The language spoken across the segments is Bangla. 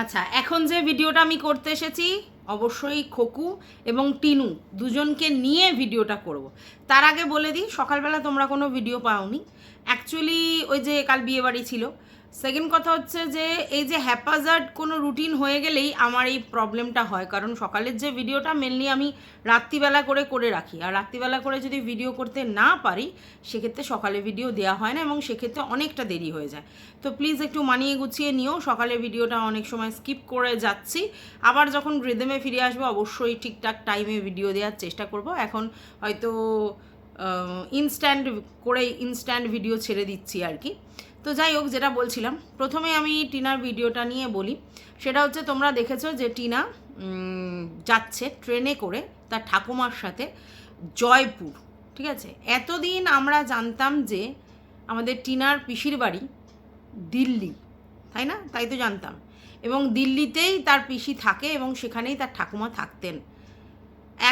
আচ্ছা এখন যে ভিডিওটা আমি করতে এসেছি, অবশ্যই খোকু এবং টিনু দুজনকে নিয়ে ভিডিওটা করব। তার আগে বলে দিই, সকালবেলা তোমরা কোনো ভিডিও পাওনি। অ্যাকচুয়ালি ওই যে কাল বিয়েবাড়ি ছিল সেকেন্ড কথা হচ্ছে যে, এই যে হ্যাপাজার্ড কোনো রুটিন হয়ে গেলেই আমার এই প্রবলেমটা হয়। কারণ সকালের যে ভিডিওটা মেনলি আমি রাত্রিবেলা করে করে রাখি। আর রাত্রিবেলা করে যদি ভিডিও করতে না পারি, সেক্ষেত্রে সকালে ভিডিও দেওয়া হয় না এবং সেক্ষেত্রে অনেকটা দেরি হয়ে যায়। তো প্লিজ একটু মানিয়ে গুছিয়ে নিও। সকালে ভিডিওটা অনেক সময় স্কিপ করে যাচ্ছি। আবার যখন রিদমে ফিরে আসব, অবশ্যই ঠিকঠাক টাইমে ভিডিও দেওয়ার চেষ্টা করব। এখন হয়তো ইনস্ট্যান্ট করে ইনস্ট্যান্ট ভিডিও ছেড়ে দিচ্ছি আর কি। তো যাই হোক, যেটা বলছিলাম, প্রথমে আমি টিনার ভিডিওটা নিয়ে বলি। সেটা হচ্ছে, তোমরা দেখেছ যে টিনা যাচ্ছে ট্রেনে করে তার ঠাকুমার সাথে জয়পুর, ঠিক আছে? এতদিন আমরা জানতাম যে আমাদের টিনার পিসির বাড়ি দিল্লি, তাই না? তাই তো জানতাম। এবং দিল্লিতেই তার পিসি থাকে এবং সেখানেই তার ঠাকুমা থাকতেন।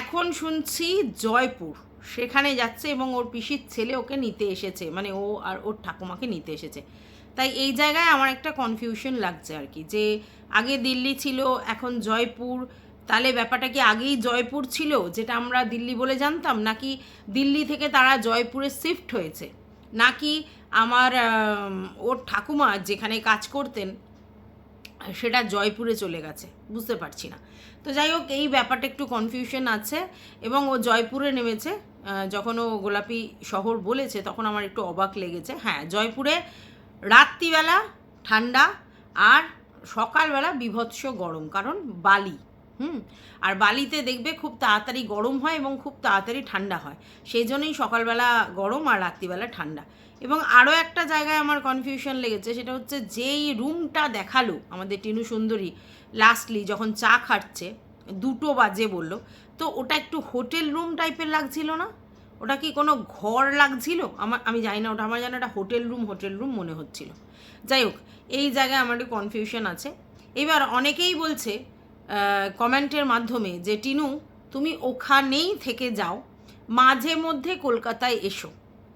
এখন শুনছি জয়পুর। সেখানে যাচ্ছে এবং ওর পিসির ছেলে ওকে নিতে এসেছে। মানে ও আর ওর ঠাকুমাকে নিতে এসেছে। তাই এই জায়গায় আমার একটা কনফিউশন লাগছে আর কি, যে আগে দিল্লি ছিল, এখন জয়পুর। তাহলে ব্যাপারটা কি আগেই জয়পুর ছিল, যেটা আমরা দিল্লি বলে জানতাম? নাকি দিল্লি থেকে তারা জয়পুরে শিফট হয়েছে? নাকি আমার ওর ঠাকুমা যেখানে কাজ করতেন, সেটা জয়পুরে চলে গেছে? বুঝতে পারছি না। তো যাই হোক, এই ব্যাপারটা একটু কনফিউশন আছে এবং ও জয়পুরে নেমেছে। যখন ও গোলাপি শহর বলেছে, তখন আমার একটু অবাক লেগেছে। হ্যাঁ জয়পুরে রাত্রিবেলা ঠান্ডা আর সকালবেলা বিভৎস গরম, কারণ বালি, হুম? আর বালিতে দেখবে খুব তাড়াতাড়ি গরম হয় এবং খুব তাড়াতাড়ি ঠান্ডা হয়। সেই জন্যই সকালবেলা গরম আর রাত্রিবেলা ঠান্ডা। এবং আরও একটা জায়গায় আমার কনফিউশন লেগেছে, সেটা হচ্ছে যেই রুমটা দেখাল আমাদের টিনু সুন্দরী লাস্টলি যখন চা খাচ্ছে দুটো বাজে বলল। তো ওটা একটু হোটেল রুম টাইপের লাগছিল না? ওটা কি কোনো ঘর লাগছিল? আমার, আমি জানি না, ওটা আমার যেন একটা হোটেল রুম হোটেল রুম মনে হচ্ছিল। যাই হোক, এই জায়গায় আমার একটু কনফিউশন আছে। এবার অনেকেই বলছে কমেন্টের মাধ্যমে যে, টিনু, তুমি ওখানেই থেকে যাও, মাঝে মধ্যে কলকাতায় এসো।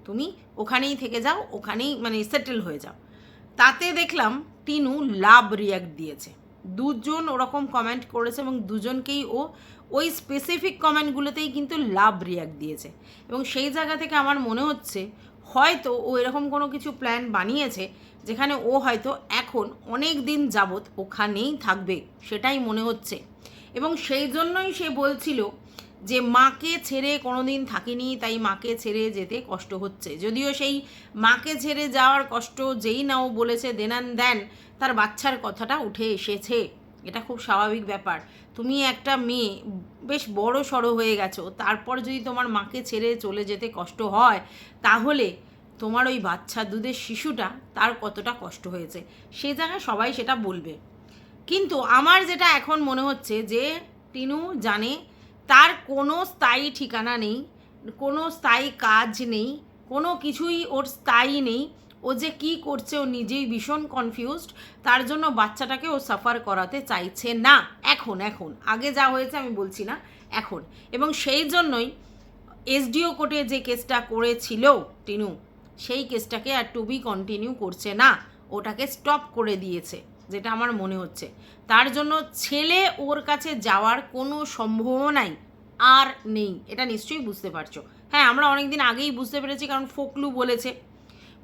তুমি ওখানেই থেকে যাও, ওখানেই মানে সেটেল হয়ে যাও। তাতে দেখলাম টিনু লাভ রিয়াক্ট দিয়েছে। দুজন ওরকম কমেন্ট করেছে এবং দুজনকেই ও ওই স্পেসিফিক কমেন্টগুলোতেই কিন্তু লাভ রিয়াক্ট দিয়েছে। এবং সেই জায়গা থেকে আমার মনে হচ্ছে, হয়তো ও এরকম কোনো কিছু প্ল্যান বানিয়েছে, যেখানে ও হয়তো এখন অনেক দিন যাবৎ ওখানেই থাকবে, সেটাই মনে হচ্ছে। এবং সেই জন্যই সে বলছিল যে মাকে ছেড়ে কোনো দিন থাকিনি, তাই মাকে ছেড়ে যেতে কষ্ট হচ্ছে। যদিও সেই মাকে ছেড়ে যাওয়ার কষ্ট যেই না ও বলেছে দেনান দেন, তার বাচ্চার কথাটা উঠে এসেছে। এটা খুব স্বাভাবিক ব্যাপার। তুমি একটা মেয়ে, বেশ বড় সড়ো হয়ে গেছো, তারপর যদি তোমার মাকে ছেড়ে চলে যেতে কষ্ট হয়, তাহলে তোমার ওই বাচ্চা দুধের শিশুটা, তার কতটা কষ্ট হয়েছে। সে জায়গায় সবাই সেটা বলবে। কিন্তু আমার যেটা এখন মনে হচ্ছে যে, টিনু জানে তার কোনো স্থায়ী ঠিকানা নেই, কোনো স্থায়ী কাজ নেই, কোনো কিছুই ওর স্থায়ী নেই। ও যে কি করছে ও নিজেই ভীষণ কনফিউজড তার জন্য বাচ্চাটাকে ও সাফার করাতে চাইছে না। এখন এখন। আগে যা হয়েছে আমি বলছি না। এখন। এবং সেই জন্যই এসডিও কোর্টে যে কেসটা করেছিল টিনু, সেই কেসটাকে আর টু বি কন্টিনিউ করছে না। ওটাকে স্টপ করে দিয়েছে। যেটা আমার মনে হচ্ছে। তার জন্য ছেলে ওর কাছে যাওয়ার কোনো সম্ভাবনাই আর নেই। এটা নিশ্চয়ই বুঝতে পারছ। হ্যাঁ আমরা অনেক দিন আগেই বুঝতে পেরেছি, কারণ ফোকলু বলেছে।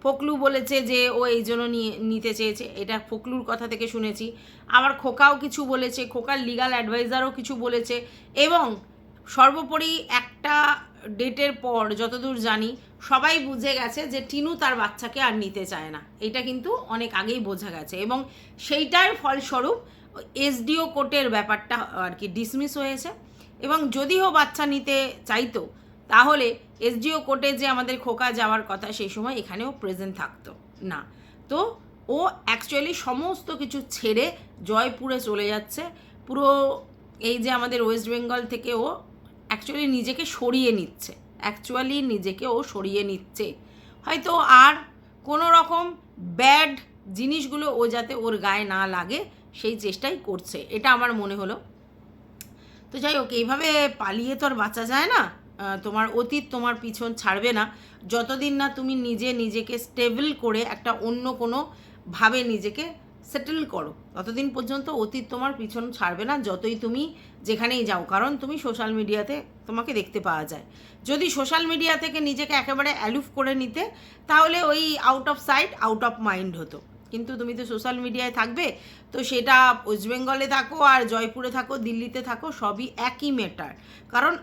ফোকলু বলেছে যে ও এই জন্য নিয়ে, নিতে চেয়েছে। এটা ফোকলুর কথা থেকে শুনেছি। আবার খোকাও কিছু বলেছে, খোকার লিগাল অ্যাডভাইজারও কিছু বলেছে। এবং সর্বোপরি একটা ডেটের পর যতদূর জানি, সবাই বুঝে গেছে যে টিনু তার বাচ্চাকে আর নিতে চায় না। এটা কিন্তু অনেক আগেই বোঝা গেছে এবং সেইটার ফলস্বরূপ এসডিও কোর্টের ব্যাপারটা আর কি ডিসমিস হয়েছে। এবং যদিও বাচ্চা নিতে চাইতো, তাহলে এসডিও কোর্টে যে আমাদের খোকা যাওয়ার কথা সেই সময় এখানেও প্রেজেন্ট থাকতো না। তো ও অ্যাকচুয়ালি সমস্ত কিছু ছেড়ে জয়পুরে চলে যাচ্ছে। পুরো এই যে আমাদের ওয়েস্ট বেঙ্গল থেকে ও অ্যাকচুয়ালি নিজেকে সরিয়ে নিচ্ছে। অ্যাকচুয়ালি নিজেকে ও সরিয়ে নিচ্ছে। হয়তো আর কোনো রকম ব্যাড জিনিসগুলো ও যাতে ওর গায়ে না লাগে, সেই চেষ্টাই করছে। এটা আমার মনে হলো। তো যাই হোক, এইভাবে পালিয়ে তো আর বাঁচা যায় না। তোমার অতীত তোমার পিছন ছাড়বে না। যতদিন না তুমি নিজে নিজেকে স্টেবল করে একটা অন্য কোনো ভাবে নিজেকে সেটেল করো। ততদিন পর্যন্ত অতীত তোমার পিছন ছাড়বে না, যতই তুমি যেখানেই যাও, কারণ তুমি সোশ্যাল মিডিয়াতে তোমাকে দেখতে পাওয়া যায়। যদি সোশ্যাল মিডিয়া থেকে নিজেকে একেবারে অ্যালুফ করে নিতে, তাহলে ওই out of sight out of mind হতো। কিন্তু তুমি তো সোশ্যাল মিডিয়ায় থাকবে, তো সেটা ওয়েস্ট বেঙ্গলে থাকো আর জয়পুরে থাকো দিল্লিতে থাকো, সবই একই ম্যাটার কারণ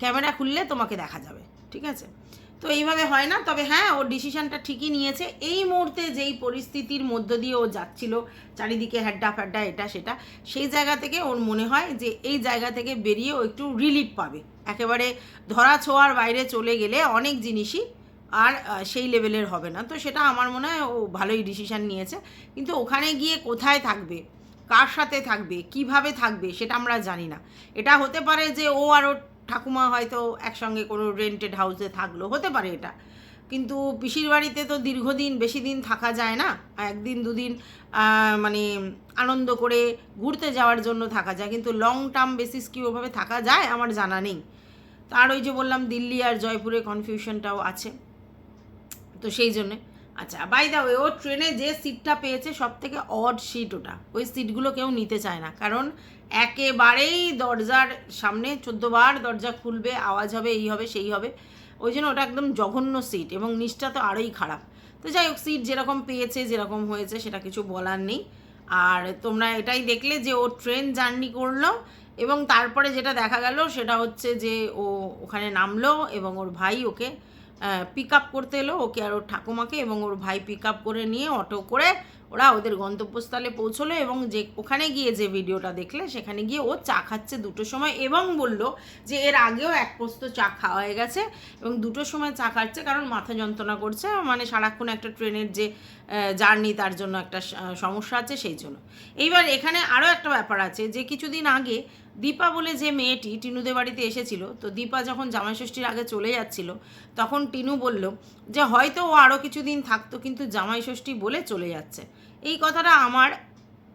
ক্যামেরা খুললে তোমাকে দেখা যাবে, ঠিক আছে? তো এইভাবে হয় না, তবে হ্যাঁ ওর ডিসিশনটা ঠিকই নিয়েছে। এই মুহূর্তে যেই পরিস্থিতির মধ্য দিয়ে ও যাচ্ছিল, চারিদিকে হ্যাড্ডা ফ্যাড্ডা, এটা সেটা, সেই জায়গা থেকে ওর মনে হয় যে এই জায়গা থেকে বেরিয়ে ও একটু রিলিফ পাবে। একেবারে ধরা ছোঁয়ার বাইরে চলে গেলে অনেক জিনিসই আর সেই লেভেলের হবে না। তো সেটা আমার মনে হয় ও ভালোই ডিসিশন নিয়েছে। কিন্তু ওখানে গিয়ে কোথায় থাকবে? কার সাথে থাকবে? কীভাবে থাকবে? সেটা আমরা জানি না। এটা হতে পারে যে ও আর ঠাকুমা হয়তো একসঙ্গে কোনো রেন্টেড হাউসে থাকল, হতে পারে এটা। কিন্তু পিসির বাড়িতে তো দীর্ঘদিন, বেশি দিন থাকা যায় না। একদিন, দুদিন মানে আনন্দ করে ঘুরতে যাওয়ার জন্য থাকা যায়। কিন্তু লং টার্ম বেসিস কি ওভাবে থাকা যায় আমার জানা নেই। তার ওই যে বললাম, দিল্লি আর জয়পুরে কনফিউশনটাও আছে। তো সেই জন্যে। আচ্ছা বাই দা ওয়ে ও ট্রেনে যে সিটটা পেয়েছে সব থেকে অড সিট ওটা। ওই সিটগুলো কেউ নিতে চায় না। কারণ একেবারেই দরজার সামনে, চোদ্দোবার দরজা খুলবে, আওয়াজ হবে, এই হবে, সেই হবে। ওই জন্য ওটা একদম জঘন্য সিট এবং নিচটা তো আরোই খারাপ। তো যাই হোক সিট যেরকম পেয়েছে, যেরকম হয়েছে, সেটা কিছু বলার নেই। আর তোমরা এটাই দেখলে যে ও ট্রেন জার্নি করল এবং তারপরে যেটা দেখা গেল, সেটা হচ্ছে যে ও ওখানে নামলো এবং ওর ভাই ওকে পিক আপ করতে এলো। ওকে আর ওর ঠাকুমাকে এবং ওর ভাই পিক আপ করে নিয়ে অটো করে ওরা ওদের গন্তব্যস্থলে পৌঁছলো এবং যে ওখানে গিয়ে যে ভিডিওটা দেখলে, সেখানে গিয়ে ও চা খাচ্ছে দুটোর সময় এবং বলল যে এর আগেও এক পোস্ত চা খাওয়া হয়ে গেছে এবং দুটোর সময় চা খাচ্ছে কারণ মাথা যন্ত্রণা করছে। মানে সারাক্ষণ একটা ট্রেনের যে জার্নি তার জন্য একটা সমস্যা আছে সেই জন্য। এইবার এখানে আরও একটা ব্যাপার আছে যে কিছুদিন আগে দীপা বলে যে মেয়েটি টিনুদের বাড়িতে এসেছিল, তো দীপা যখন জামাইষষ্ঠীর আগে চলে যাচ্ছিল, তখন টিনু বলল যে হয়তো ও আরও কিছুদিন থাকতো কিন্তু জামাইষষ্ঠী বলে চলে যাচ্ছে। এই কথাটা আমার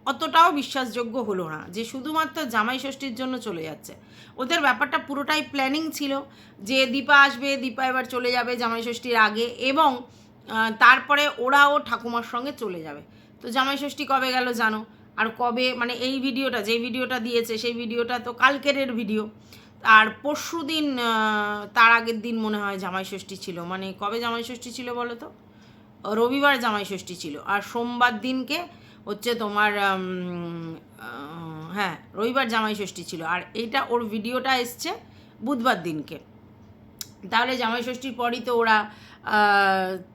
অতটাও বিশ্বাসযোগ্য হলো না যে শুধুমাত্র জামাই ষষ্ঠীর জন্য চলে যাচ্ছে। ওদের ব্যাপারটা পুরোটাই প্ল্যানিং ছিল যে দীপা আসবে, দীপা এবার চলে যাবে জামাই ষষ্ঠীর আগে এবং তারপরে ওরাও ঠাকুমার সঙ্গে চলে যাবে। তো জামাই ষষ্ঠী কবে গেল জানো? আর কবে মানে এই ভিডিওটা যে ভিডিওটা দিয়েছে সেই ভিডিওটা তো কালকেরের ভিডিও। আর পরশু দিন তার আগের দিন মনে হয় জামাই ষষ্ঠী ছিল। মানে কবে জামাই ষষ্ঠী ছিল বলো তো? রবিবার জামাই ষষ্ঠী ছিল। আর সোমবার দিনকে হচ্ছে তোমার হ্যাঁ রবিবার জামাই ষষ্ঠী ছিল। আর এইটা ওর ভিডিওটা এসছে বুধবার দিনকে। তাহলে জামাই ষষ্ঠীর পরই তো ওরা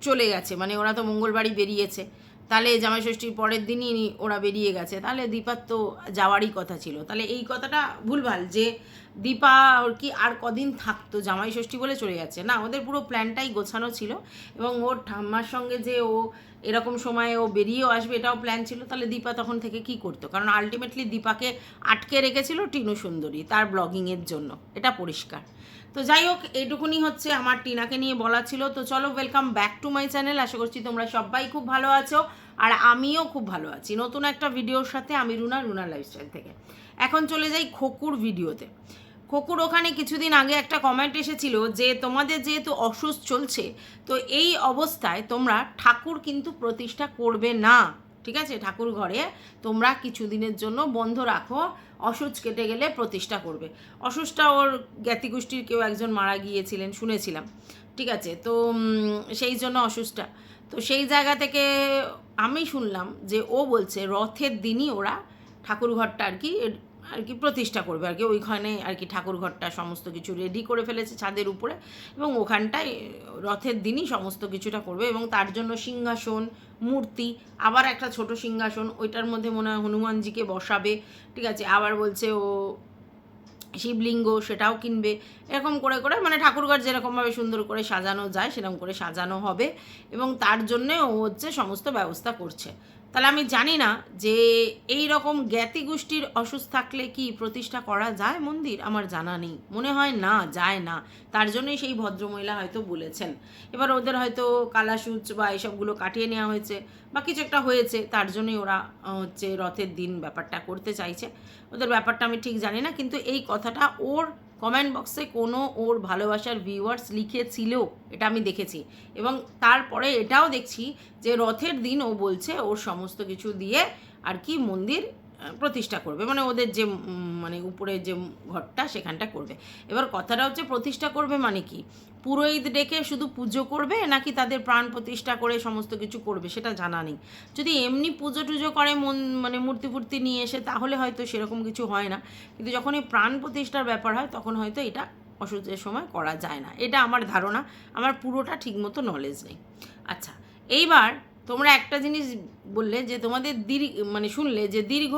চলে গেছে। মানে ওরা তো মঙ্গলবারই বেরিয়েছে। তাহলে জামাই ষষ্ঠীর পরের দিনই ওরা বেরিয়ে গেছে। তাহলে দীপার তো যাওয়ারই কথা ছিল। তাহলে এই কথাটা ভুলভাল যে দীপা ওর কি আর কদিন থাকতো? জামাই ষষ্ঠী বলে চলে যাচ্ছে। না, ওদের পুরো প্ল্যানটাই গোছানো ছিল এবং ওর ঠাম্মার সঙ্গে যে ও এরকম সময়ে ও বেরিয়েও আসবে এটাও প্ল্যান ছিল। তাহলে দীপা তখন থেকে কি করতো? কারণ আলটিমেটলি দীপাকে আটকে রেখেছিল টিনু সুন্দরী তার ব্লগিংয়ের জন্য। এটা পরিষ্কার। তো যাই হোক, এইটুকুনি হচ্ছে আমার টিনাকে নিয়ে বলা ছিল। তো চলো welcome back to my channel আশা করছি তোমরা সবাই খুব ভালো আছো আর আমিও খুব ভালো আছি। নতুন একটা ভিডিওর সাথে আমি রুনা রুনা লাইফস্টাইল থেকে। এখন চলে যাই খোকুর ভিডিওতে খোকুর ওখানে কিছুদিন আগে একটা কমেন্ট এসেছিল যে, তোমাদের যেহেতু অসুস্থ চলছে, তো এই অবস্থায় তোমরা ঠাকুর কিন্তু প্রতিষ্ঠা করবে না। ঠিক আছে? ঠাকুর ঘরে তোমরা কিছুদিনের জন্য বন্ধ রাখো। অসুচ কেটে গেলে প্রতিষ্ঠা করবে। অসুচটা ওর জ্ঞাতিগোষ্ঠীর কেউ একজন মারা গিয়েছিলেন, শুনেছিলাম। ঠিক আছে? তো সেই জন্য অসুচটা। তো সেই জায়গা থেকে আমি শুনলাম যে, ও বলছে রথের দিনই ওরা ঠাকুর ঘরটা আর কি আর কি প্রতিষ্ঠা করবে আর কি। ওইখানে আর কি ঠাকুর ঘরটা সমস্ত কিছু রেডি করে ফেলেছে ছাদের উপরে এবং ওখানটায় রথের দিনই সমস্ত কিছুটা করবে এবং তার জন্য সিংহাসন, মূর্তি, আবার একটা ছোট সিংহাসন, ওইটার মধ্যে মনে হয় হনুমানজিকে বসাবে, ঠিক আছে? আবার বলছে ও শিবলিঙ্গ সেটাও কিনবে, এরকম করে করে মানে ঠাকুরঘর যেরকমভাবে সুন্দর করে সাজানো যায়, সেরকম করে সাজানো হবে এবং তার জন্যে ও হচ্ছে সমস্ত ব্যবস্থা করছে। তাহলে আমি জানি না যে এই রকম জ্ঞাতি গোষ্ঠীর অসুস্থ থাকলে কি প্রতিষ্ঠা করা যায় মন্দির? আমার জানা নেই। মনে হয় না, যায় না। তার জন্যই সেই ভদ্রমহিলা হয়তো বলেছেন। এবার ওদের হয়তো কালাসুচ বা এসবগুলো কাটিয়ে নেওয়া হয়েছে বা কিছু একটা হয়েছে, তার জন্যই ওরা হচ্ছে রথের দিন ব্যাপারটা করতে চাইছে। ওদের ব্যাপারটা আমি ঠিক জানি না, কিন্তু এই কথাটা ওর কমেন্ট বক্সে কোনো ওর ভালোবাসার ভিউয়ার্স লিখেছিল, এটা আমি দেখেছি। এবং তারপরে এটাও দেখছি যে রথের দিন ও বলছে ওর সমস্ত কিছু দিয়ে আর কি মন্দির প্রতিষ্ঠা করবে। মানে ওদের যে মানে উপরে যে ঘরটা সেখানটা করবে। এবার কথাটা হচ্ছে প্রতিষ্ঠা করবে মানে কি? পুরোহিত ডেকে শুধু পুজো করবে নাকি তাদের প্রাণ প্রতিষ্ঠা করে সমস্ত কিছু করবে সেটা জানা নেই। যদি এমনি পুজো টুজো করে মন মানে মূর্তি ফুর্তি নিয়ে এসে তাহলে হয়তো সেরকম কিছু হয় না। কিন্তু যখন এই প্রাণ প্রতিষ্ঠার ব্যাপার হয় তখন হয়তো এটা অসুস্থের সময় করা যায় না। এটা আমার ধারণা। আমার পুরোটা ঠিকমতো নলেজ নেই। আচ্ছা এইবার তোমরা একটা জিনিস বললে যে তোমাদের দীর্ঘ মানে শুনলে যে দীর্ঘ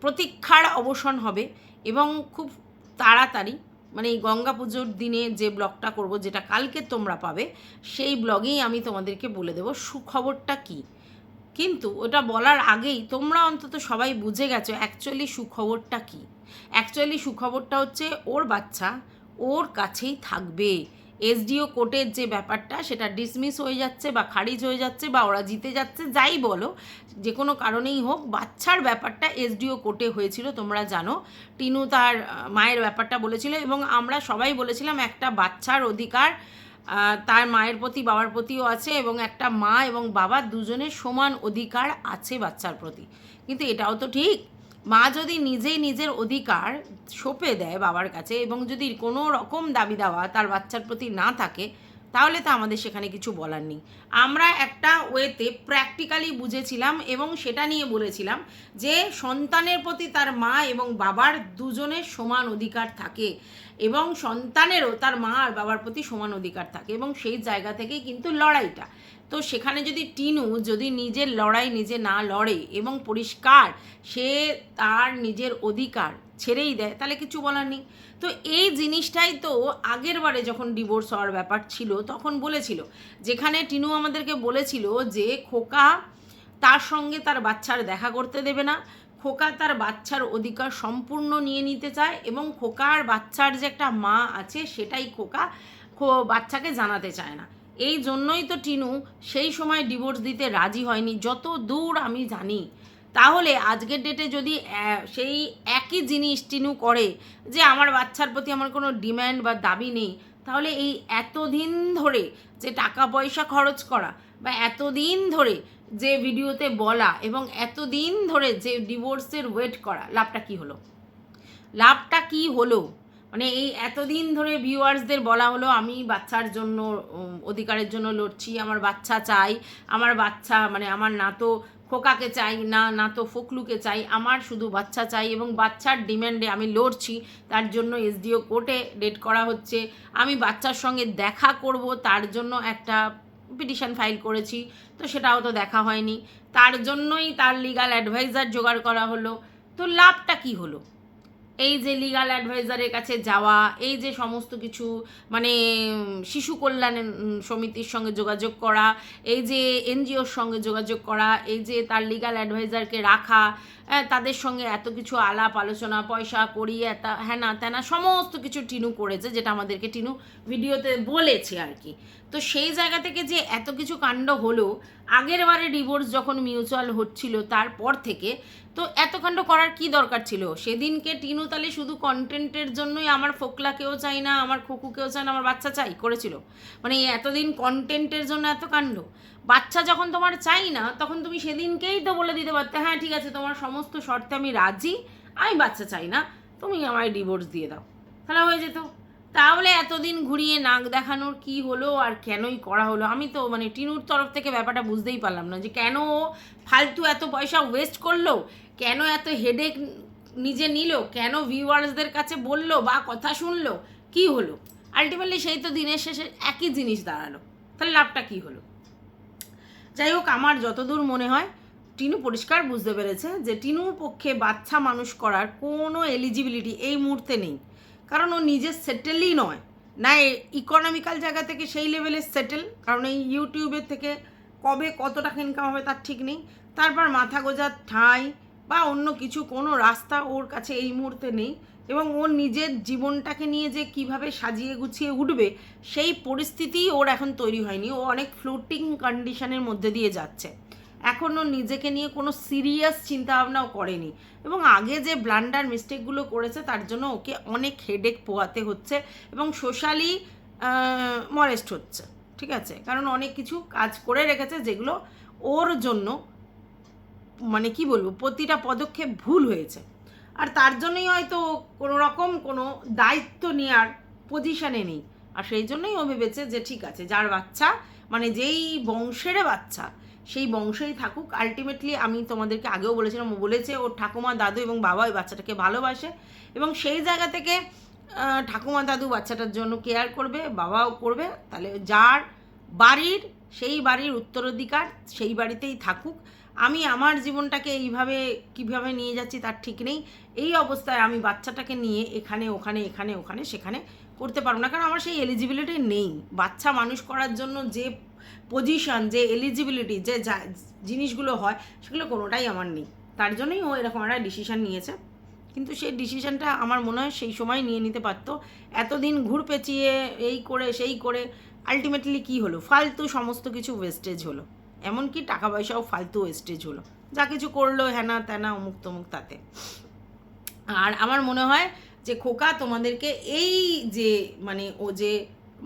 প্রতীক্ষার অবসান হবে এবং খুব তাড়াতাড়ি মানে এই গঙ্গা পুজোর দিনে যে ব্লগটা করব যেটা কালকে তোমরা পাবে, সেই ব্লগেই আমি তোমাদেরকে বলে দেবো সুখবরটা কী। কিন্তু ওটা বলার আগেই তোমরা অন্তত সবাই বুঝে গেছো অ্যাকচুয়ালি সুখবরটা কী। অ্যাকচুয়ালি সুখবরটা হচ্ছে ওর বাচ্চা ওর কাছেই থাকবে। এসডিও কোর্টের যে ব্যাপারটা, সেটা ডিসমিস হয়ে যাচ্ছে বা খারিজ হয়ে যাচ্ছে বা ওরা জিতে যাচ্ছে, যাই বলো, যে কোনো কারণেই হোক, বাচ্চার ব্যাপারটা এসডিও কোর্টে হয়েছিল, তোমরা জানো। টিনু তার মায়ের ব্যাপারটা বলেছিল এবং আমরা সবাই বলেছিলাম একটা বাচ্চার অধিকার তার মায়ের প্রতি, বাবার প্রতিও আছে এবং একটা মা এবং বাবা দুজনের সমান অধিকার আছে বাচ্চার প্রতি। কিন্তু এটাও তো ঠিক মা যদি নিজেই নিজের অধিকার সঁপে দেয় বাবার কাছে এবং যদি কোনো রকম দাবি দেওয়া তার বাচ্চার প্রতি না থাকে, তাহলে তো আমাদের সেখানে কিছু বলার নেই। আমরা একটা ওয়েতে প্র্যাকটিক্যালি বুঝেছিলাম এবং সেটা নিয়ে বলেছিলাম যে সন্তানের প্রতি তার মা এবং বাবার দুজনের সমান অধিকার থাকে। এবং সন্তানেরও তার মা আর বাবার প্রতি সমান অধিকার থাকে এবং সেই জায়গা থেকেই কিন্তু লড়াইটা। তো সেখানে যদি টিনু যদি নিজের লড়াই নিজে না লড়ে এবং পরিষ্কার সে তার নিজের অধিকার ছেড়েই দেয়, তাহলে কিছু বলার নেই। তো এই জিনিসটাই তো আগের বারে যখন ডিভোর্স হওয়ার ব্যাপার ছিল, তখন বলেছিল, যেখানে টিনু আমাদেরকে বলেছিল যে খোকা তার সঙ্গে তার বাচ্চার দেখা করতে দেবে না খোকা তার বাচ্চার অধিকার সম্পূর্ণ নিয়ে নিতে চায় এবং খোকার বাচ্চার যে একটা মা আছে সেটাই খোকা খো- বাচ্চাকে জানাতে চায় না। এই জন্যই তো টিনু সেই সময় ডিভোর্স দিতে রাজি হয়নি, যত দূর আমি জানি। তাহলে আজকের ডেটে যদি সেই একই জিনিস টিনু করে যে আমার বাচ্চার প্রতি আমার কোনো ডিম্যান্ড বা দাবি নেই, তাহলে এই এতদিন ধরে যে টাকা পয়সা খরচ করা বা এতদিন ধরে যে ভিডিওতে বলা এবং এতদিন ধরে যে ডিভোর্সের ওয়েট করা, লাভটা কি হলো? লাভটা কি হলো? মানে এই এতদিন ধরে ভিউয়ার্সদের বলা হলো, আমি বাচ্চার জন্য অধিকারের জন্য লড়ছি, আমার বাচ্চা চাই, আমার বাচ্চা মানে আমার না তো খোকাকে চাই, না না তো ফকলুকে চাই, আমার শুধু বাচ্চা চাই এবং বাচ্চার ডিমান্ডে আমি লড়ছি, তার জন্য এসডিও কোর্টে ডেট করা হচ্ছে, আমি বাচ্চার সঙ্গে দেখা করব, তার জন্য একটা পিটিশন ফাইল করেছি, তো সেটাও তো দেখা হয়নি। তার জন্যই তার লিগাল অ্যাডভাইজার জোগাড় করা হলো। তো লাভটা কি হলো? এই যে লিগাল অ্যাডভাইজারের কাছে যাওয়া, এই যে সমস্ত কিছু মানে শিশু কল্যাণ সমিতির সঙ্গে যোগাযোগ করা, এই যে এনজিওর সঙ্গে যোগাযোগ করা, এই যে তার লিগাল অ্যাডভাইজারকে রাখা তাদের সঙ্গে এত কিছু আলাপ, আলোচনা, পয়সা করি এত হ্যানা ত্যানা সমস্ত কিছু টিনু করেছে, যেটা আমাদেরকে টিনু ভিডিওতে বলেছে আর কি। তো সেই জায়গা থেকে যে এত কিছু কাণ্ড হলো, আগের বারে ডিভোর্স যখন মিউচুয়াল হচ্ছিল, তারপর থেকে, তো এত কাণ্ড করার কি দরকার ছিল? সেদিনকে টিনু তালে শুধু কন্টেন্টের জন্যই আমার ফোকলাকেও চাই না, আমার খোকুকেও চাই না, আমার বাচ্চা চাই করেছিল? মানে এতদিন কন্টেন্টের জন্য এত কাণ্ড। বাচ্চা যখন তোমার চাই না, তখন তুমি সেদিনকেই তো বলে দিতে পারতে হ্যাঁ ঠিক আছে, তোমার সমস্ত শর্তে আমি রাজি, আমি বাচ্চা চাই না, তুমি আমায় ডিভোর্স দিয়ে দাও। তাহলে হয়ে যেত। তাহলে এতদিন ঘুরিয়ে নাক দেখানোর কি হলো আর কেনই করা হলো? আমি তো মানে টিনুর তরফ থেকে ব্যাপারটা বুঝতেই পারলাম না যে কেন ও ফালতু এত পয়সা ওয়েস্ট করল, কেন এত হেডেক নিজে নিল, কেন ভিউয়ার্সদের কাছে বলল বা কথা শুনলো, কি হলো? আলটিমেটলি সেই তো দিনের শেষে একই জিনিস দাঁড়াল। তাহলে লাভটা কি হলো? যাই হোক, আমার যতদূর মনে হয়, টিনু পরিষ্কার বুঝতে পেরেছে যে টিনুর পক্ষে বাচ্চা মানুষ করার কোনো এলিজিবিলিটি এই মুহূর্তে নেই। কারণ ও নিজের সেটেলই নয়। না ইকোনমিক্যাল জায়গা থেকে সেই লেভেলে সেটেল কারণ এই ইউটিউবের থেকে কবে কত টাকা ইনকাম হবে তার ঠিক নেই। তারপর মাথা গোজার ঠাঁই বা অন্য কিছু কোনো রাস্তা ওর কাছে এই মুহূর্তে নেই। এবং ওর নিজের জীবনটাকে নিয়ে যে কীভাবে সাজিয়ে গুছিয়ে উঠবে, সেই পরিস্থিতিই ওর এখন তৈরি হয়নি। ও অনেক ফ্লোটিং কন্ডিশনের মধ্যে দিয়ে যাচ্ছে। এখনও নিজেকে নিয়ে কোনো সিরিয়াস চিন্তাভাবনাও করেনি। এবং আগে যে ব্লান্ডার মিস্টেকগুলো করেছে, তার জন্য ওকে অনেক হেডেক পোয়াতে হচ্ছে এবং সোশ্যালি মরেস্ট হচ্ছে। ঠিক আছে? কারণ অনেক কিছু কাজ করে রেখেছে যেগুলো ওর জন্য মানে কি বলব, প্রতিটা পদক্ষেপ ভুল হয়েছে। আর তার জন্যই হয়তো কোনো রকম কোনো দায়িত্ব নেওয়ার পজিশানে নেই। আর সেই জন্যই ও ভেবেছে যে ঠিক আছে, যার বাচ্চা মানে যেই বংশের বাচ্চা, সেই বংশেই থাকুক। আলটিমেটলি আমি তোমাদেরকে আগেও বলেছিলাম, ও বলেছে ওর ঠাকুমা, দাদু এবং বাবা ওই বাচ্চাটাকে ভালোবাসে এবং সেই জায়গা থেকে ঠাকুমা, দাদু বাচ্চাটার জন্য কেয়ার করবে, বাবাও করবে। তাহলে যার বাড়ির, সেই বাড়ির উত্তরাধিকার সেই বাড়িতেই থাকুক। আমি আমার জীবনটাকে এইভাবে কীভাবে নিয়ে যাচ্ছি তার ঠিক নেই। এই অবস্থায় আমি বাচ্চাটাকে নিয়ে এখানে, ওখানে এখানে, ওখানে, সেখানে করতে পারব না। কারণ আমার সেই এলিজিবিলিটি নেই। বাচ্চা মানুষ করার জন্য যে পজিশন যে এলিজিবিলিটি যে জিনিসগুলো হয়, সেগুলো কোনোটাই আমার নেই। তার জন্যই ও এরকম একটা ডিসিশান নিয়েছে। কিন্তু সেই ডিসিশানটা আমার মনে হয় সেই সময় নিয়ে নিতে পারতো। এতদিন ঘুর পেঁচিয়ে, এই করে, সেই করে আলটিমেটলি কি হলো? ফালতু সমস্ত কিছু ওয়েস্টেজ হলো। এমনকি টাকা পয়সাও ফালতু ওয়েস্টেজ হলো। যা কিছু করল হ্যানা ত্যানা অমুক তমুক তাতে। আর আমার মনে হয় যে খোকা তোমাদেরকে এই যে মানে ও যে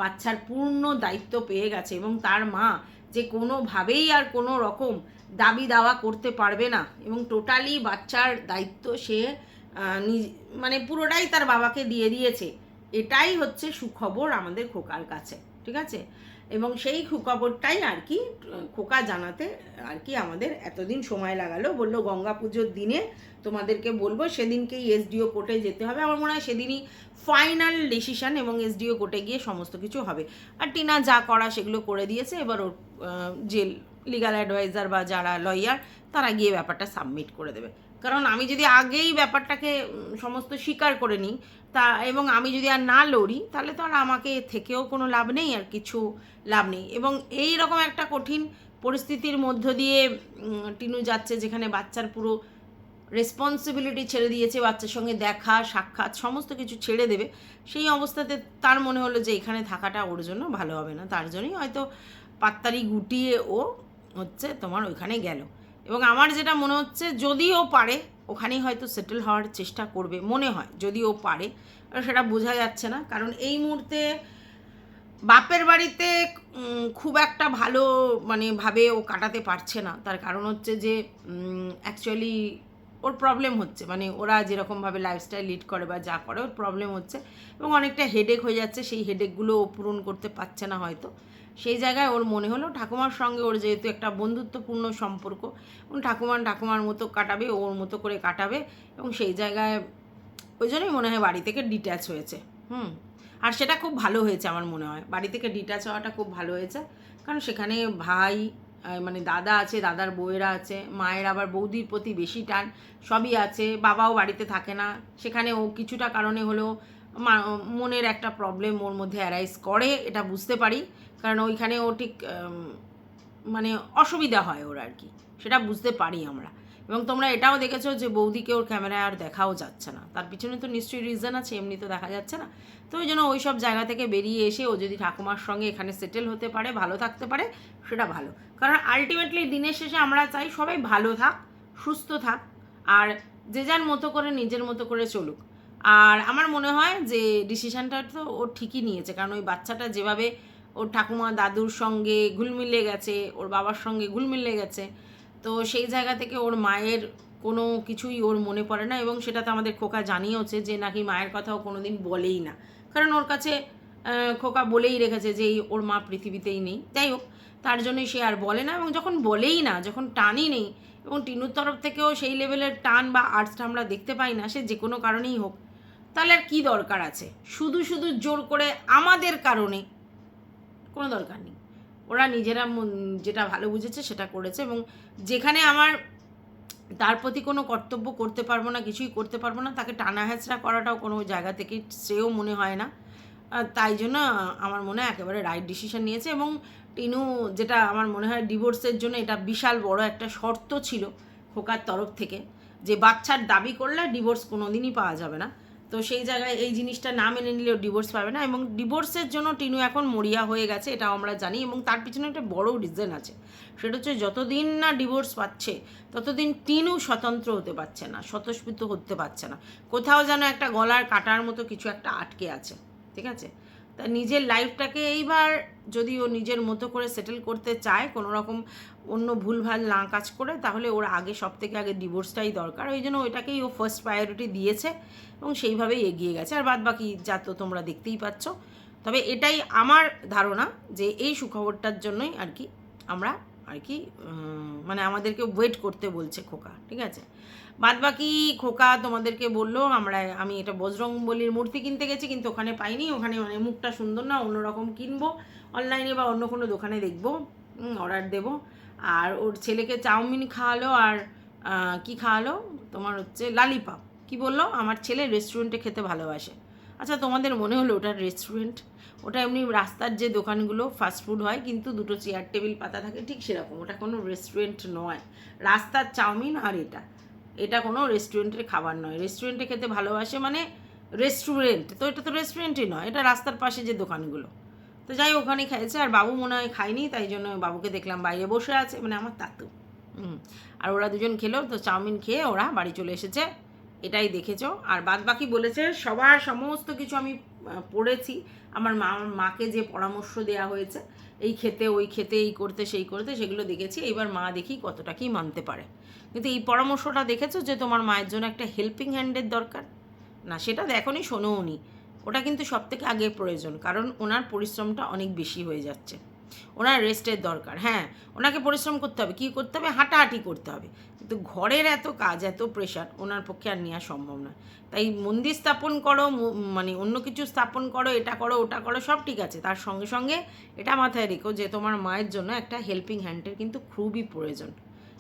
বাচ্চার পূর্ণ দায়িত্ব পেয়ে গেছে এবং তার মা যে কোনোভাবেই আর কোনো রকম দাবি দাওয়া করতে পারবে না এবং টোটালি বাচ্চার দায়িত্ব সে মানে পুরোটাই তার বাবাকে দিয়ে দিয়েছে, এটাই হচ্ছে সুখবর আমাদের খোকার কাছে, ঠিক আছে? এবং সেই সুখবরটাই আর কি, খোকা জানাতে আর কি আমাদের এতদিন সময় লাগালো। বলল, গঙ্গা পুজোর দিনে তোমাদেরকে বলব, সেদিনকেই এসডিও কোর্টে যেতে হবে। আমার মনে হয় সেদিনই ফাইনাল ডিসিশন এবং এসডিও কোর্টে গিয়ে সমস্ত কিছু হবে। আর টিনা যা করা সেগুলো করে দিয়েছে। এবার ওর যে লিগাল অ্যাডভাইজার বা যারা লয়ার তারা গিয়ে ব্যাপারটা সাবমিট করে দেবে। কারণ আমি যদি আগেই ব্যাপারটাকে সমস্ত স্বীকার করে নিই তা এবং আমি যদি আর না লড়ি, তাহলে তো আর আমাকে থেকেও কোনো লাভ নেই আর কিছু লাভ নেই। এবং এই রকম একটা কঠিন পরিস্থিতির মধ্য দিয়ে টিনু যাচ্ছে যেখানে বাচ্চার পুরো রেসপন্সিবিলিটি ছেড়ে দিয়েছে, বাচ্চার সঙ্গে দেখা, সাক্ষাৎ, সমস্ত কিছু ছেড়ে দেবে। সেই অবস্থাতে তার মনে হলো যে এখানে থাকাটা ওর জন্য ভালো হবে না। তার জন্যই হয়তো পাত্তারি গুটিয়ে ও হচ্ছে তোমার ওইখানে গেল। এবং আমার যেটা মনে হচ্ছে, যদি ও পারে, ওখানেই হয়তো সেটেল হওয়ার চেষ্টা করবে, মনে হয়, যদি ও পারে সেটা বোঝা যাচ্ছে না। কারণ এই মুহূর্তে বাপের বাড়িতে খুব একটা ভালো মানে ভাবে ও কাটাতে পারছে না। তার কারণ হচ্ছে যে অ্যাকচুয়ালি ওর প্রবলেম হচ্ছে। মানে ওরা যেরকমভাবে লাইফস্টাইল লিড করে বা যা করে, ওর প্রবলেম হচ্ছে। এবং অনেকটা হেডেক হয়ে যাচ্ছে, সেই হেডেকগুলো ও পূরণ করতে পারছে না হয়তো। সেই জায়গায় ওর মনে হলো ঠাকুমার সঙ্গে ওর যেহেতু একটা বন্ধুত্বপূর্ণ সম্পর্ক এবং ঠাকুমার ঠাকুমার মতো কাটাবে, ওর মতো করে কাটাবে এবং সেই জায়গায় ওই জন্যই মনে হয় বাড়ি থেকে ডিট্যাচ হয়েছে, হুম। আর সেটা খুব ভালো হয়েছে আমার মনে হয়, বাড়ি থেকে ডিট্যাচ হওয়াটা খুব ভালো হয়েছে। কারণ সেখানে ভাই মানে দাদা আছে, দাদার বউয়েরা আছে, মায়ের আবার বৌদির প্রতি বেশি টান, সবই আছে, বাবাও বাড়িতে থাকে না। সেখানে ও কিছুটা কারণে হলেও মনের একটা প্রবলেম ওর মধ্যে অ্যারাইজ করে, এটা বুঝতে পারি। কারণ ওইখানে ও ঠিক মানে অসুবিধা হয় ওর আর কি। সেটা বুঝতে পারি আমরা। এবং তোমরা এটাও দেখেছ যে বৌদিকে ওর ক্যামেরায় আর দেখাও যাচ্ছে না। তার পিছনে তো নিশ্চয়ই রিজন আছে, এমনি তো দেখা যাচ্ছে না। তো ওই জন্য ওই সব জায়গা থেকে বেরিয়ে এসে ও যদি ঠাকুমার সঙ্গে এখানে সেটেল হতে পারে, ভালো থাকতে পারে, সেটা ভালো। কারণ আলটিমেটলি দিনের শেষে আমরা চাই সবাই ভালো থাক, সুস্থ থাক, আর যে যার মতো করে নিজের মতো করে চলুক। আর আমার মনে হয় যে ডিসিশনটা তো ও ঠিকই নিয়েছে। কারণ ওই বাচ্চাটা যেভাবে ওর ঠাকুমা দাদুর সঙ্গে ঘুলমিলে গেছে, ওর বাবার সঙ্গে ঘুলমিলে গেছে। তো সেই জায়গা থেকে ওর মায়ের কোনো কিছুই ওর মনে পড়ে না এবং সেটা তো আমাদের খোকা জানিয়েওছে যে নাকি মায়ের কথাও কোনো দিন বলেই না। কারণ ওর কাছে খোকা বলেই রেখেছে যে ওর মা পৃথিবীতেই নেই। যাই হোক, তার জন্যই সে আর বলে না এবং যখন বলেই না, যখন টানই নেই এবং টিনুর তরফ থেকেও সেই লেভেলের টান বা আর্টসটা আমরা দেখতে পাই না, সে যে কোনো কারণেই হোক, তাহলে আর কী দরকার আছে? শুধু শুধু জোর করে আমাদের কারণে কোনো দরকার নেই। ওরা নিজেরা যেটা ভালো বুঝেছে সেটা করেছে এবং যেখানে আমার তার প্রতি কোনো কর্তব্য করতে পারব না, কিছুই করতে পারব না, তাকে টানা হ্যাচড়া করাটাও কোনো জায়গা থেকে শ্রেয় মনে হয় না। তাই জন্য আমার মনে হয় একেবারে রাইট ডিসিশন নিয়েছে এবং টিনু যেটা আমার মনে হয় ডিভোর্সের জন্য এটা বিশাল বড় একটা শর্ত ছিল খোকার তরফ থেকে। যে বাচ্চার দাবি করলে ডিভোর্স কোনো দিনই পাওয়া যাবে না। তো সেই জায়গায় এই জিনিসটা না মেনে নিলেও ডিভোর্স পাবে না এবং ডিভোর্সের জন্য টিনু এখন মরিয়া হয়ে গেছে এটা আমরা জানি এবং তার পিছনে একটা বড় রিজন আছে। সেটা হচ্ছে যতদিন না ডিভোর্স পাচ্ছে, ততদিন টিনু স্বতন্ত্র হতে পারছে না, স্বতঃস্ফূর্ত হতে পারছে না। কোথাও যেন একটা গলার কাটার মতো কিছু একটা আটকে আছে, ঠিক আছে? তা নিজের লাইফটাকে এইবার যদি ও নিজের মতো করে সেটেল করতে চায়, কোনো রকম অন্য ভুলভাল না কাজ করে, তাহলে ওর আগে সব থেকে আগে ডিভোর্সটাই দরকার। ওই জন্য ওইটাকেই ও ফার্স্ট প্রায়োরিটি দিয়েছে এবং সেইভাবেই এগিয়ে গেছে। আর বাদ বাকি যা তো তোমরা দেখতেই পাচ্ছ। তবে এটাই আমার ধারণা যে এই সুখবরটার জন্যই আর কি আমরা আর কি মানে আমাদেরকে ওয়েট করতে বলছে খোকা, ঠিক আছে? বাদ বাকি খোকা তোমাদেরকে বলল, আমরা, আমি এটা বজরং বলির মূর্তি কিনতে গেছি, কিন্তু ওখানে পাইনি, ওখানে মানে মুখটা সুন্দর না, অন্যরকম কিনবো অনলাইনে বা অন্য কোনো দোকানে দেখব অর্ডার দেবো। আর ওর ছেলেকে চাউমিন খাওয়ালো, আর কি খাওয়ালো? তোমার হচ্ছে লালিপাপ কি বলল? আমার ছেলে রেস্টুরেন্টে খেতে ভালোবাসে। আচ্ছা তোমাদের মনে হলো ওটা রেস্টুরেন্ট ওটা এমনি রাস্তার যে দোকানগুলো ফাস্ট ফুড হয়, কিন্তু দুটো চেয়ার টেবিল পাতা থাকে, ঠিক সেরকম। ওটা কোনো রেস্টুরেন্ট নয়। রাস্তার চাউমিন আর এটা। এটা কোনো রেস্টুরেন্টের খাবার নয়। রেস্টুরেন্টে খেতে ভালোবাসে মানে রেস্টুরেন্ট তো এটা তো রেস্টুরেন্টই নয়। এটা রাস্তার পাশে যে দোকানগুলো। তো যাই ওখানে খেয়েছে। আর বাবু মনে হয় খায়নি, তাই জন্য বাবুকে দেখলাম বাইরে বসে আছে। মানে আমার তাতু। হুম। আর ওরা দুজন খেলো, তো চাউমিন খেয়ে ওরা বাড়ি চলে এসেছে। এটাই দেখেছ। আর বাদ বাকি বলেছে, সবার সমস্ত কিছু আমি পড়েছি। আমার মা, মাকে যে পরামর্শ দেওয়া হয়েছে, এই খেতে, ওই খেতে, এই করতে, সেই করতে, সেগুলো দেখেছি। এবার মা দেখি কতটা কি মানতে পারে। কিন্তু এই পরামর্শটা দেখেছ যে, তোমার মায়ের জন্য একটা হেল্পিং হ্যান্ডের দরকার? না, সেটা দেখনি শোনোও ওটা কিন্তু সব থেকে আগে প্রয়োজন, কারণ ওনার পরিশ্রমটা অনেক বেশি হয়ে যাচ্ছে। ওনার রেস্টের দরকার হ্যাঁ। ওনাকে পরিশ্রম করতে হবে, কী করতে হবে? হাঁটাহাঁটি করতে হবে। কিন্তু ঘরের এত কাজ, এত প্রেশার ওনার পক্ষে আর নেওয়া সম্ভব না। তাই মন্দির স্থাপন করো মানে অন্য কিছু স্থাপন করো, এটা করো, ওটা করো, সব ঠিক আছে। তার সঙ্গে সঙ্গে এটা মাথায় রেখো যে তোমার মায়ের জন্য একটা হেল্পিং হ্যান্ডের কিন্তু খুবই প্রয়োজন।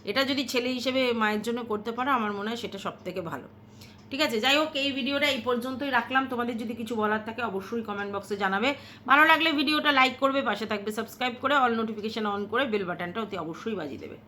এটা যদি ছেলে হিসেবে মায়ের জন্য করতে পারো, আমার মনে হয় সেটা সব থেকে ভালো। ঠিক আছে? যাই হোক, এই ভিডিওটা এই পর্যন্তই রাখলাম। তোমাদের যদি কিছু বলার থাকে অবশ্যই কমেন্ট বক্সে জানাবে। ভালো লাগলে ভিডিওটা লাইক করবে, পাশে থাকবে সাবস্ক্রাইব করে অল নোটিফিকেশান অন করে বেল বাটনটা অতি অবশ্যই বাজিয়ে দেবে।